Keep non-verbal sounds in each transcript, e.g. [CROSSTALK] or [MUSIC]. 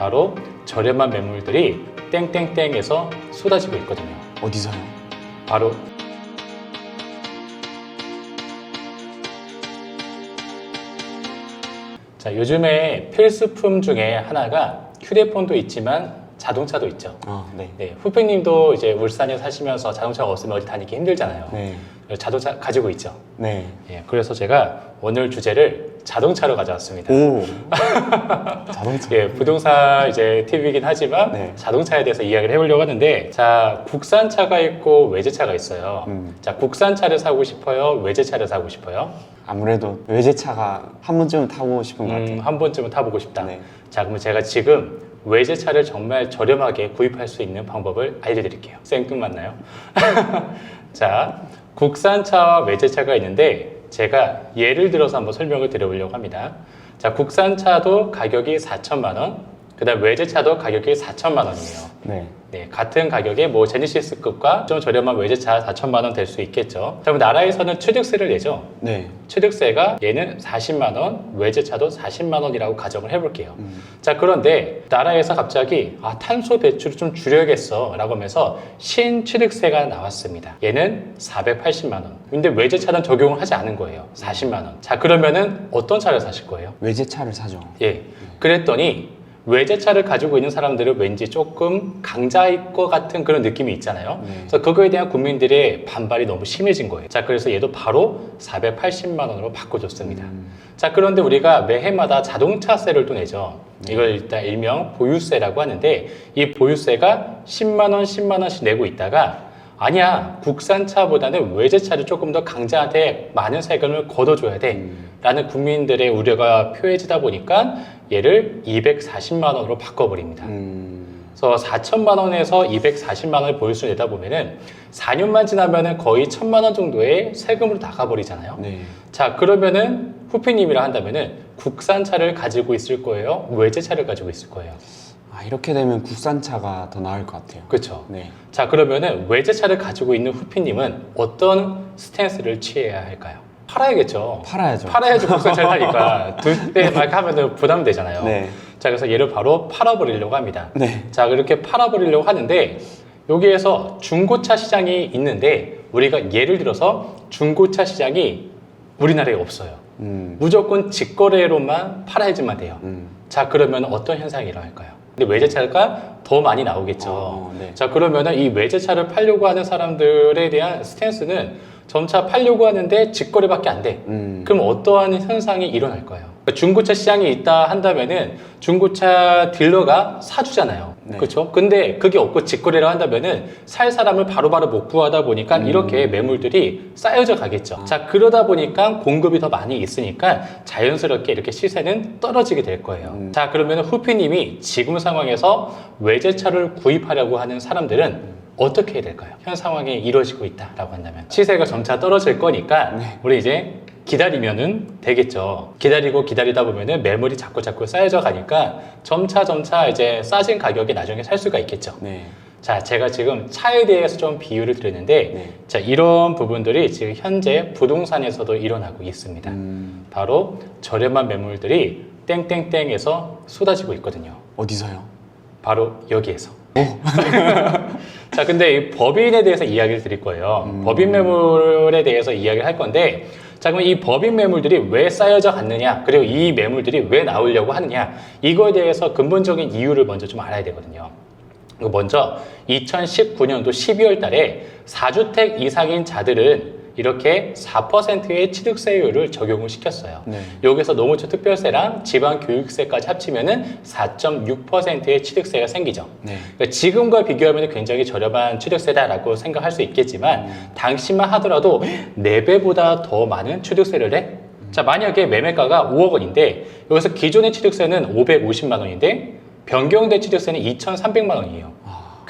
바로 저렴한 매물들이 땡땡땡에서 쏟아지고 있거든요. 어디서요? 바로 자 요즘에 필수품 중에 하나가 휴대폰도 있지만 자동차도 있죠. 아, 네. 네, 후배님도 이제 울산에 사시면서 자동차가 없으면 어디 다니기 힘들잖아요. 네. 자동차 가지고 있죠. 네. 예, 그래서 제가 오늘 주제를 자동차로 가져왔습니다. 오. [LAUGHS] 자동차. 예, 부동산 이제 TV이긴 하지만 네. 자동차에 대해서 이야기를 해보려고 하는데 자 국산차가 있고 외제차가 있어요. 음. 자 국산차를 사고 싶어요, 외제차를 사고 싶어요. 아무래도 외제차가 한 번쯤은 타고 싶은 것 같아요. 음, 한 번쯤은 타보고 싶다. 네. 자 그러면 제가 지금 외제차를 정말 저렴하게 구입할 수 있는 방법을 알려드릴게요. 생뚱맞나요? [LAUGHS] 자 국산차와 외제차가 있는데 제가 예를 들어서 한번 설명을 드려보려고 합니다. 자 국산차도 가격이 4천만 원, 그다음 외제차도 가격이 4천만 원이에요. 네. 네, 같은 가격에 뭐 제니시스급과 좀 저렴한 외제차 4천만 원 될 수 있겠죠. 자, 그럼 나라에서는 취득세를 내죠. 네. 취득세가 얘는 40만 원, 외제차도 40만 원이라고 가정을 해볼게요. 음. 자, 그런데 나라에서 갑자기 아, 탄소 배출을 좀 줄여야겠어 라고 하면서 신취득세가 나왔습니다. 얘는 480만 원. 근데 외제차는 적용을 하지 않은 거예요. 40만 원. 자, 그러면은 어떤 차를 사실 거예요? 외제차를 사죠. 예. 그랬더니 외제차를 가지고 있는 사람들은 왠지 조금 강자일 것 같은 그런 느낌이 있잖아요. 네. 그래서 그거에 대한 국민들의 반발이 너무 심해진 거예요. 자, 그래서 얘도 바로 480만 원으로 바꿔줬습니다. 음. 자, 그런데 우리가 매해마다 자동차세를 또 내죠. 이걸 일단 일명 보유세라고 하는데 이 보유세가 10만 원, 10만 원씩 내고 있다가 아니야 국산차보다는 외제차를 조금 더 강자한테 많은 세금을 걷어줘야 돼 음. 라는 국민들의 우려가 표해지다 보니까 얘를 240만 원으로 바꿔버립니다 음. 그래서 4천만 원에서 240만 원을 보유세 내다 보면은 4년만 지나면은 거의 1천만 원 정도의 세금으로 나가버리잖아요 네. 자 그러면은 후피님이라 한다면은 국산차를 가지고 있을 거예요 외제차를 가지고 있을 거예요 아, 이렇게 되면 국산차가 더 나을 것 같아요. 그렇죠 네. 자 그러면은 외제차를 가지고 있는 후피님은 어떤 스탠스를 취해야 할까요? 팔아야겠죠. 팔아야죠. 팔아야지 국산차를 사니까 [LAUGHS] 둘때 막 하면은 부담되잖아요. 네. 자 그래서 얘를 바로 팔아버리려고 합니다. 네. 자 그렇게 팔아버리려고 하는데 여기에서 중고차 시장이 있는데 우리가 예를 들어서 중고차 시장이 우리나라에 없어요. 음. 무조건 직거래로만 팔아야지만 돼요. 음. 자 그러면 어떤 현상이 일어날까요? 근데 외제차가 더 많이 나오겠죠. 어, 네. 자 그러면은 이 외제차를 팔려고 하는 사람들에 대한 스탠스는 점차 팔려고 하는데 직거래밖에 안 돼. 음. 그럼 어떠한 현상이 일어날까요? 그러니까 중고차 시장이 있다 한다면은 중고차 딜러가 사주잖아요. 네. 그렇죠? 근데 그게 없고 직거래를 한다면은 살 사람을 바로 바로 못 구하다 보니까 음. 이렇게 매물들이 쌓여져 가겠죠. 아. 자 그러다 보니까 공급이 더 많이 있으니까 자연스럽게 이렇게 시세는 떨어지게 될 거예요. 음. 자 그러면 후피님이 지금 상황에서 외제차를 구입하려고 하는 사람들은 어떻게 해야 될까요? 현 상황이 이루어지고 있다라고 한다면 시세가 점차 떨어질 거니까 네. 우리 이제 기다리면은 되겠죠. 기다리고 기다리다 보면은 매물이 자꾸 자꾸 쌓여져 가니까 점차 점차 이제 싸진 가격에 나중에 살 수가 있겠죠. 네. 자, 제가 지금 차에 대해서 좀 비유를 드렸는데 네. 자, 이런 부분들이 지금 현재 부동산에서도 일어나고 있습니다. 음. 바로 저렴한 매물들이 땡땡땡에서 쏟아지고 있거든요. 어디서요? 바로 여기에서. [LAUGHS] 자, 근데 이 법인에 대해서 이야기를 드릴 거예요. 음. 법인 매물에 대해서 이야기를 할 건데, 자, 그럼 이 법인 매물들이 왜 쌓여져 갔느냐, 그리고 이 매물들이 왜 나오려고 하느냐, 이거에 대해서 근본적인 이유를 먼저 좀 알아야 되거든요. 그 먼저 2019년도 12월 달에 4주택 이상인 자들은 이렇게 4%의 취득세율을 적용을 시켰어요. 네. 여기서 노무처 특별세랑 지방교육세까지 합치면은 4.6%의 취득세가 생기죠. 네. 그러니까 지금과 비교하면 굉장히 저렴한 취득세다라고 생각할 수 있겠지만 당시만 하더라도 4배보다 더 많은 취득세를 해. 자 만약에 매매가가 5억 원인데 여기서 기존의 취득세는 550만 원인데 변경된 취득세는 2,300만 원이에요.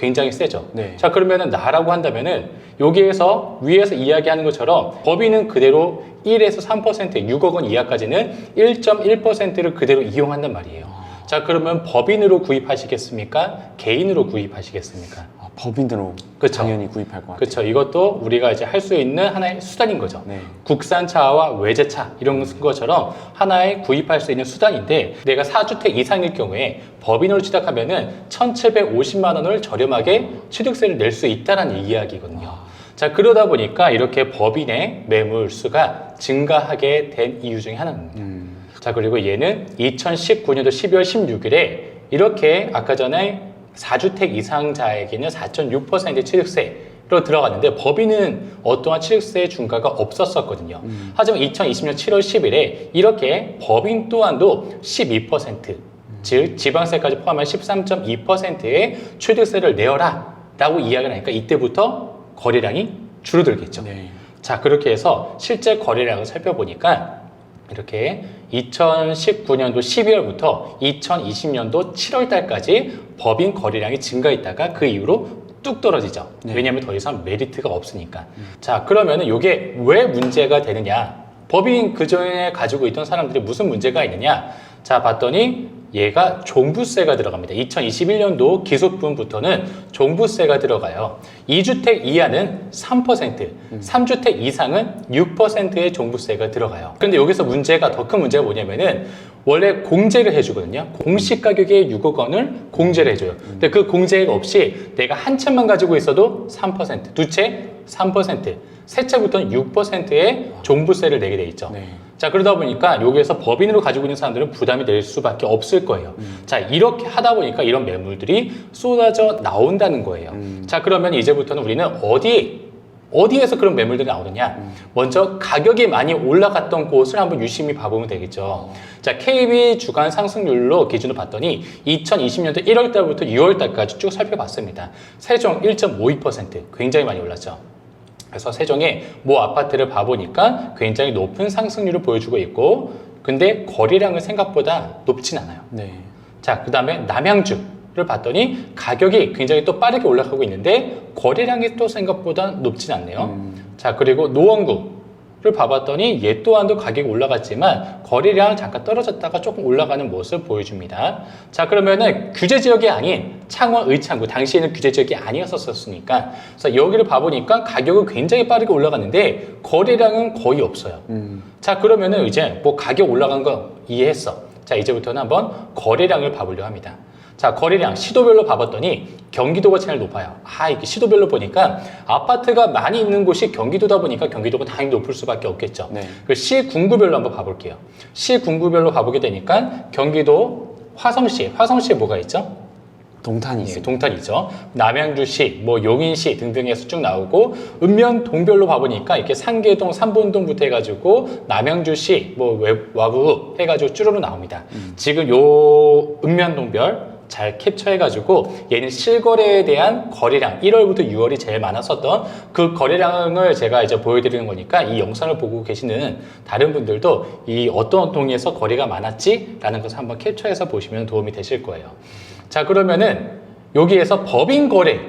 아. 굉장히 세죠. 네. 자 그러면은 나라고 한다면은 여기에서 위에서 이야기하는 것처럼 법인은 그대로 1에서 3% 6억 원 이하까지는 1.1%를 그대로 이용한단 말이에요. 아. 자 그러면 법인으로 구입하시겠습니까? 개인으로 구입하시겠습니까? 아, 법인으로 그쵸. 당연히 구입할 것 같아요. 그렇죠. 이것도 우리가 이제 할 수 있는 하나의 수단인 거죠. 네. 국산차와 외제차 이런 것처럼 하나의 구입할 수 있는 수단인데 내가 4주택 이상일 경우에 법인으로 취득하면은 1,750만 원을 저렴하게 취득세를 낼 수 있다는 이야기거든요. 자 그러다 보니까 이렇게 법인의 매물 수가 증가하게 된 이유 중에 하나입니다. 음, 자 그리고 얘는 2019년도 12월 16일에 이렇게 아까 전에 4주택 이상자에게는 4.6% 취득세로 들어갔는데 법인은 어떠한 취득세 중과가 없었었거든요. 하지만 2020년 7월 10일에 이렇게 법인 또한도 12%, 즉 지방세까지 포함한 13.2%의 취득세를 내어라 라고 이야기를 하니까 이때부터 거래량이 줄어들겠죠. 네. 자, 그렇게 해서 실제 거래량을 살펴보니까 이렇게 2019년도 12월부터 2020년도 7월 달까지 법인 거래량이 증가했다가 그 이후로 뚝 떨어지죠. 네. 왜냐하면 더 이상 메리트가 없으니까. 자, 그러면은 이게 왜 문제가 되느냐? 법인 그 전에 가지고 있던 사람들이 무슨 문제가 있느냐? 자, 봤더니 얘가 종부세가 들어갑니다. 2021년도 기소분부터는 종부세가 들어가요. 2주택 이하는 3%, 3주택 이상은 6%의 종부세가 들어가요. 근데 여기서 문제가 더 큰 문제가 뭐냐면은 원래 공제를 해주거든요. 공시 가격의 6억 원을 공제를 해줘요. 근데 그 공제가 없이 내가 한 채만 가지고 있어도 3%, 두 채 3%, 세 채부터는 6%의 종부세를 내게 돼 있죠. 네. 자 그러다 보니까 여기에서 법인으로 가지고 있는 사람들은 부담이 될 수밖에 없을 거예요. 자 이렇게 하다 보니까 이런 매물들이 쏟아져 나온다는 거예요. 음. 자 그러면 이제부터는 우리는 어디 어디에서 그런 매물들이 나오느냐? 먼저 가격이 많이 올라갔던 곳을 한번 유심히 봐보면 되겠죠. 자 KB 주간 상승률로 기준으로 봤더니 2020년도 1월 달부터 6월 달까지 쭉 살펴봤습니다. 세종 1.52% 굉장히 많이 올랐죠. 그래서 세종의 모 아파트를 봐보니까 굉장히 높은 상승률을 보여주고 있고, 근데 거래량은 생각보다 높진 않아요. 네. 자, 그 다음에 남양주를 봤더니 가격이 굉장히 또 빠르게 올라가고 있는데 거래량이 또 생각보다 높진 않네요. 음, 자, 그리고 노원구 를 봐봤더니 얘 또한도 가격이 올라갔지만 거래량 잠깐 떨어졌다가 조금 올라가는 모습을 보여줍니다. 자, 그러면은 규제 지역이 아닌 창원, 의창구, 당시에는 규제 지역이 아니었었으니까 그래서 여기를 봐보니까 가격은 굉장히 빠르게 올라갔는데 거래량은 거의 없어요. 음, 자, 그러면은 이제 뭐 가격 올라간 거 이해했어. 자, 이제부터는 한번 거래량을 봐보려 합니다. 자, 거래량 시도별로 봐봤더니 경기도가 제일 높아요. 아, 이게 시도별로 보니까 아파트가 많이 있는 곳이 경기도다 보니까 경기도가 당연히 높을 수밖에 없겠죠. 네. 그 시 군구별로 한번 봐볼게요. 시 군구별로 가보게 되니까 경기도 화성시, 화성시에 뭐가 있죠? 동탄이 예, 있습니다. 동탄이죠. 남양주시, 뭐 용인시 등등에서 쭉 나오고 읍면 동별로 봐보니까 이렇게 상계동, 삼본동부터 해가지고 남양주시, 뭐 외- 와부 해가지고 쭈루루 나옵니다. 지금 요 읍면 동별 잘 캡처해가지고 얘는 실거래에 대한 거래량 1월부터 6월이 제일 많았었던 그 거래량을 제가 이제 보여드리는 거니까 이 영상을 보고 계시는 다른 분들도 이 어떤 동에서 거래가 많았지라는 것을 한번 캡처해서 보시면 도움이 되실 거예요. 자 그러면은 여기에서 법인 거래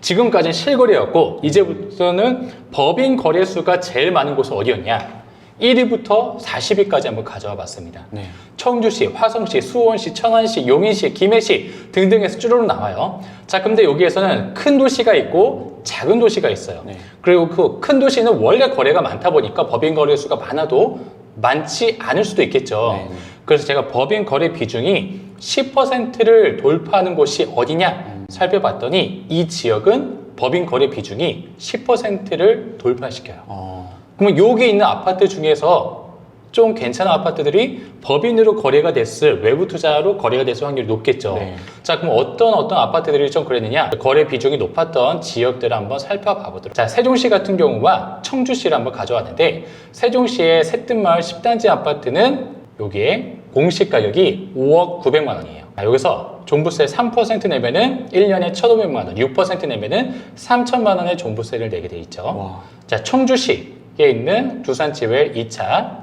지금까지는 실거래였고 이제부터는 법인 거래 수가 제일 많은 곳은 어디였냐? 1위부터 40위까지 한번 가져와 봤습니다. 네. 청주시, 화성시, 수원시, 천안시, 용인시, 김해시 등등에서 쭈루루 나와요. 자, 근데 여기에서는 큰 도시가 있고 작은 도시가 있어요. 네. 그리고 그 큰 도시는 원래 거래가 많다 보니까 법인 거래 수가 많아도 많지 않을 수도 있겠죠. 네, 네. 그래서 제가 법인 거래 비중이 10%를 돌파하는 곳이 어디냐 살펴봤더니 이 지역은 법인 거래 비중이 10%를 돌파시켜요. 어, 그러면 여기 있는 아파트 중에서 좀 괜찮은 아파트들이 법인으로 거래가 됐을 외부 투자로 거래가 됐을 확률이 높겠죠. 네. 자, 그럼 어떤 어떤 아파트들이 좀 그랬느냐? 거래 비중이 높았던 지역들을 한번 살펴봐 보도록. 자, 세종시 같은 경우와 청주시를 한번 가져왔는데 세종시의 새뜸마을 10단지 아파트는 여기에 공시 가격이 5억 900만 원이에요. 자, 여기서 종부세 3% 내면은 1년에 1,500만 원, 6% 내면은 3천만 원의 종부세를 내게 돼 있죠. 와. 자, 청주시에 있는 두산지웰 2차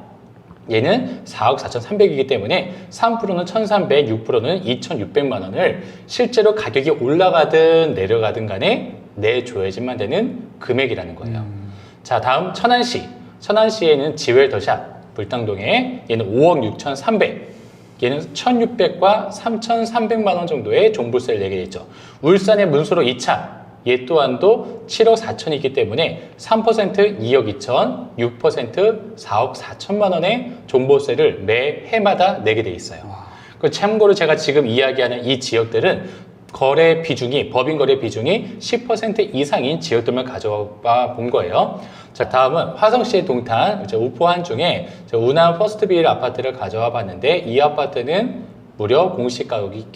얘는 4억 4,300이기 때문에 3%는 1,300, 6%는 2,600만 원을 실제로 가격이 올라가든 내려가든 간에 내줘야지만 되는 금액이라는 거예요. 자, 다음 천안시. 천안시에는 지웰 더샵 불당동에 얘는 5억 6,300. 얘는 1,600과 3,300만 원 정도의 종부세를 내게 되죠. 울산의 문수로 2차. 얘 또한도 7억 4천이기 때문에 3% 2억 2천, 6% 4억 4천만 원의 종부세를 매 해마다 내게 돼 있어요. 그 참고로 제가 지금 이야기하는 이 지역들은 거래 비중이 법인 거래 비중이 10% 이상인 지역들만 가져와 본 거예요. 자 다음은 화성시의 동탄 우포한 중에 운암 퍼스트빌 아파트를 가져와 봤는데 이 아파트는 무려 공시 가격이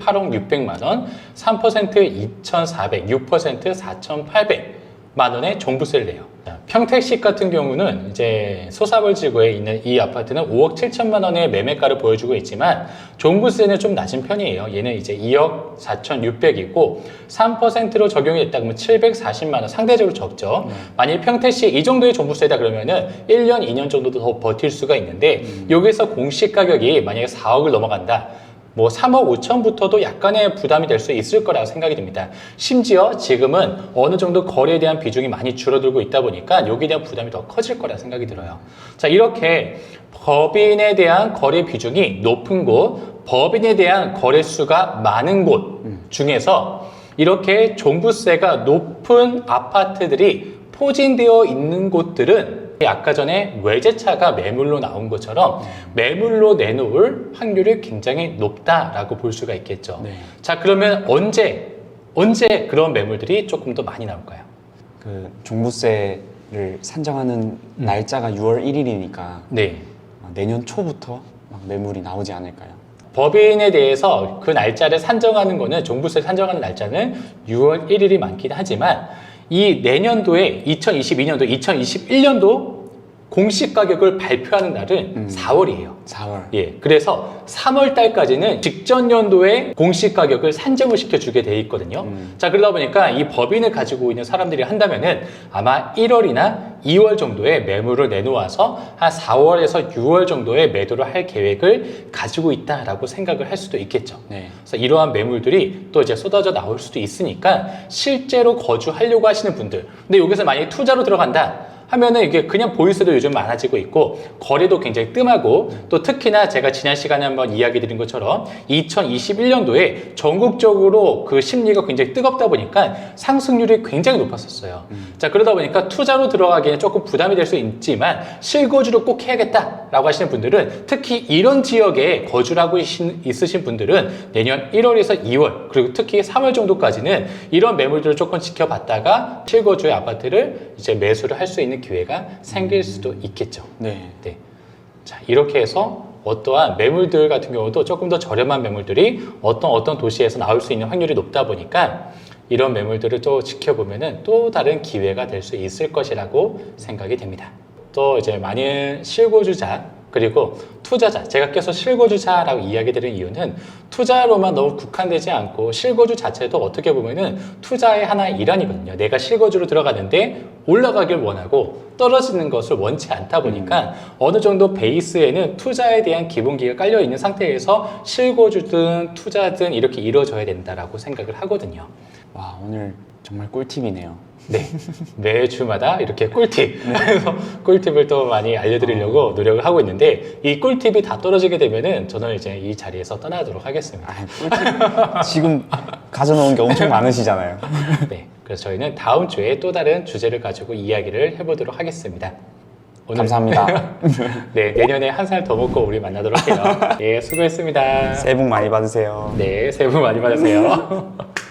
8억 600만 원, 3% 2,400, 6% 4,800만 원의 종부세를 내요. 자, 평택시 같은 경우는 이제 소사벌 지구에 있는 이 아파트는 5억 7천만 원의 매매가를 보여주고 있지만 종부세는 좀 낮은 편이에요. 얘는 이제 2억 4,600이고 3%로 적용이 그러면 740만 원 상대적으로 적죠. 만약 평택시 이 정도의 종부세다 그러면은 1년, 2년 정도도 더 버틸 수가 있는데 여기서 공시 가격이 만약에 4억을 넘어간다. 뭐 3억 5천부터도 약간의 부담이 될 수 있을 거라고 생각이 듭니다. 심지어 지금은 어느 정도 거래에 대한 비중이 많이 줄어들고 있다 보니까 여기에 대한 부담이 더 커질 거라 생각이 들어요. 자, 이렇게 법인에 대한 거래 비중이 높은 곳, 법인에 대한 거래 수가 많은 곳 중에서 이렇게 종부세가 높은 아파트들이 포진되어 있는 곳들은 아까 전에 외제차가 매물로 나온 것처럼 매물로 내놓을 확률이 굉장히 높다라고 볼 수가 있겠죠. 네. 자, 그러면 언제, 언제 그런 매물들이 조금 더 많이 나올까요? 그 종부세를 산정하는 날짜가 6월 1일이니까 네. 내년 초부터 막 매물이 나오지 않을까요? 법인에 대해서 그 날짜를 산정하는 거는 종부세 산정하는 날짜는 6월 1일이 많긴 하지만 이 내년도에 2022년도, 2021년도 공시 가격을 발표하는 날은 4월이에요. 4월. 예, 그래서 3월 달까지는 직전 연도에 공시 가격을 산정을 시켜주게 돼 있거든요. 음. 자, 그러다 보니까 이 법인을 가지고 있는 사람들이 한다면은 아마 1월이나 2월 정도에 매물을 내놓아서 한 4월에서 6월 정도에 매도를 할 계획을 가지고 있다라고 생각을 할 수도 있겠죠. 네. 그래서 이러한 매물들이 또 이제 쏟아져 나올 수도 있으니까 실제로 거주하려고 하시는 분들. 근데 여기서 만약에 투자로 들어간다. 하면은 이게 그냥 보이스도 요즘 많아지고 있고 거래도 굉장히 뜸하고 또 특히나 제가 지난 시간에 한번 이야기 드린 것처럼 2021년도에 전국적으로 그 심리가 굉장히 뜨겁다 보니까 상승률이 굉장히 높았었어요. 자 그러다 보니까 투자로 들어가기에는 조금 부담이 될 수 있지만 실거주를 꼭 해야겠다라고 하시는 분들은 특히 이런 지역에 거주를 하고 있신- 있으신 분들은 내년 1월에서 2월 그리고 특히 3월 정도까지는 이런 매물들을 조금 지켜봤다가 실거주의 아파트를 이제 매수를 할 수 있는 기회가 생길 수도 있겠죠. 네. 네. 자, 이렇게 해서 어떠한 매물들 같은 경우도 조금 더 저렴한 매물들이 어떤 어떤 도시에서 나올 수 있는 확률이 높다 보니까 이런 매물들을 또 지켜보면은 또 다른 기회가 될 수 있을 것이라고 생각이 됩니다. 또 이제 많은 실고주자 그리고 투자자 제가 계속 실거주자라고 이야기 드리는 이유는 투자로만 너무 국한되지 않고 실거주 자체도 어떻게 보면은 투자의 하나의 일환이거든요. 내가 실거주로 들어가는데 올라가길 원하고 떨어지는 것을 원치 않다 보니까 어느 정도 베이스에는 투자에 대한 기본기가 깔려 있는 상태에서 실거주든 투자든 이렇게 이루어져야 된다라고 생각을 하거든요. 와, 오늘 정말 꿀팁이네요. 네. 매주마다 이렇게 꿀팁. [LAUGHS] 그래서 꿀팁을 또 많이 알려드리려고 노력을 하고 있는데 이 꿀팁이 다 떨어지게 되면은 저는 이제 이 자리에서 떠나도록 하겠습니다. 아, 꿀팁. 지금 가져놓은 게 엄청 많으시잖아요. 네. 그래서 저희는 다음 주에 또 다른 주제를 가지고 이야기를 해보도록 하겠습니다. 오늘 감사합니다. [LAUGHS] 네, 내년에 한 살 더 먹고 우리 만나도록 해요. 네, 수고했습니다. 새해 복 많이 받으세요. 네, 새해 복 많이 받으세요. [LAUGHS]